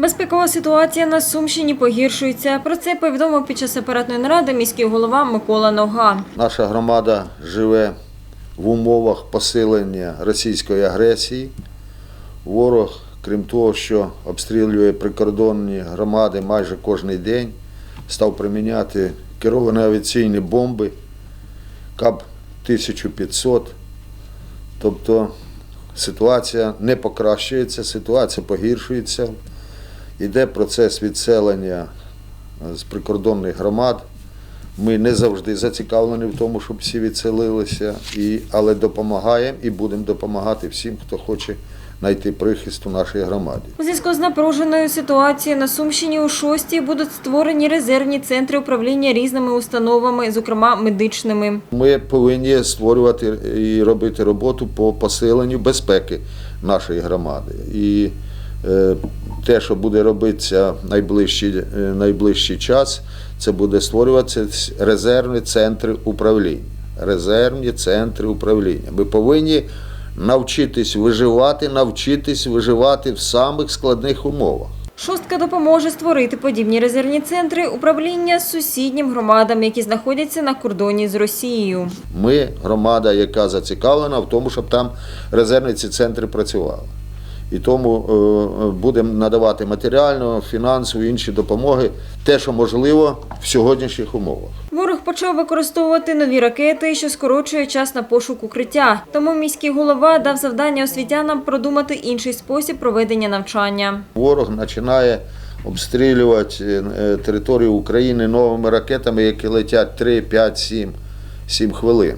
Безпекова ситуація на Сумщині погіршується. Про це повідомив під час апаратної наради міський голова Микола Нога. Наша громада живе в умовах посилення російської агресії. Ворог, крім того, що обстрілює прикордонні громади майже кожен день, став приміняти керовані авіаційні бомби КАП-1500. Тобто ситуація не покращується, ситуація погіршується. Йде процес відселення е, з прикордонних громад. Ми не завжди зацікавлені в тому, щоб всі відселилися, і, але допомагаємо і будемо допомагати всім, хто хоче знайти прихист у нашій громаді. У зв'язку з напруженою ситуацією на Сумщині у шостій будуть створені резервні центри управління різними установами, зокрема медичними. Ми повинні створювати і робити роботу по посиленню безпеки нашої громади. І е, те, що буде робитися найближчий, е, найближчий час, це буде створюватися резервні центри управління. Резервні центри управління. Ми повинні навчитись виживати, навчитись виживати в самих складних умовах. Шостка допоможе створити подібні резервні центри управління сусіднім громадам, які знаходяться на кордоні з Росією. Ми громада, яка зацікавлена в тому, щоб там резервні ці центри працювали. І тому е, будемо надавати матеріальну, фінансову інші допомоги, те, що можливо в сьогоднішніх умовах. Ворог почав використовувати нові ракети, що скорочує час на пошук укриття. Тому міський голова дав завдання освітянам продумати інший спосіб проведення навчання. Ворог починає обстрілювати е, е, територію України новими ракетами, які летять 3, 5, 7, 7 хвилин.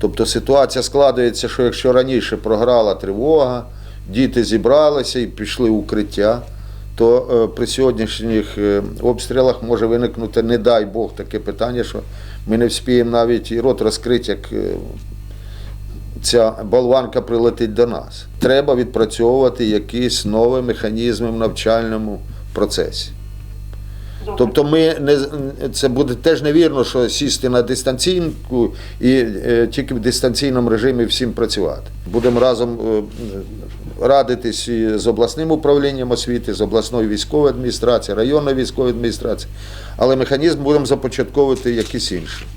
Тобто ситуація складається, що якщо раніше програла тривога, діти зібралися і пішли в укриття, то е, при сьогоднішніх е, обстрілах може виникнути, не дай Бог, таке питання, що ми не вспіємо навіть і рот розкрити, як е, ця болванка прилетить до нас. Треба відпрацьовувати якісь нові механізми в навчальному процесі. Тобто ми не це буде теж невірно, що сісти на дистанційку і е, тільки в дистанційному режимі всім працювати. Будемо разом е, радитись і з обласним управлінням освіти, з обласною військовою адміністрацією, районною військовою адміністрацією, але механізм будемо започатковувати якийсь інший.